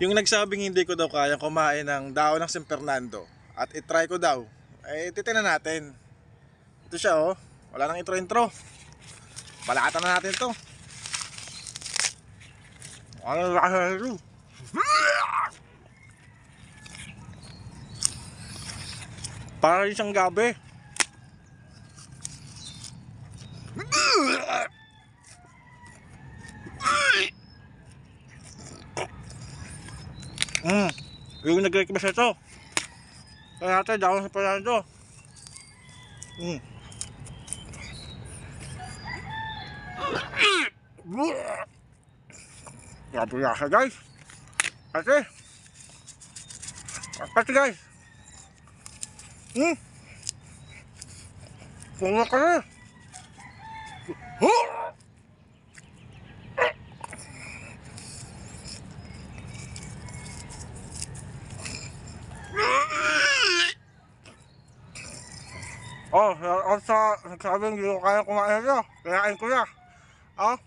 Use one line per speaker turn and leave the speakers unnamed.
Yung nagsabing hindi ko daw kaya kumain ng daon ng San Fernando at itry ko daw, eh titignan natin. Ito siya oh, wala nang intro-intro. Balatan na natin to. Ano nito? Para rin siyang gabi. Mm. Yung nag-request ito. Kaya natin, daw sa pala ito. Mm. Grabe lasa guys. Kasi. Kasi guys. Hmm. Punga ka na. Huh! Oh, ako sa nagsabi hindi ko kaya kumain ito. Kaya ko na. Oh.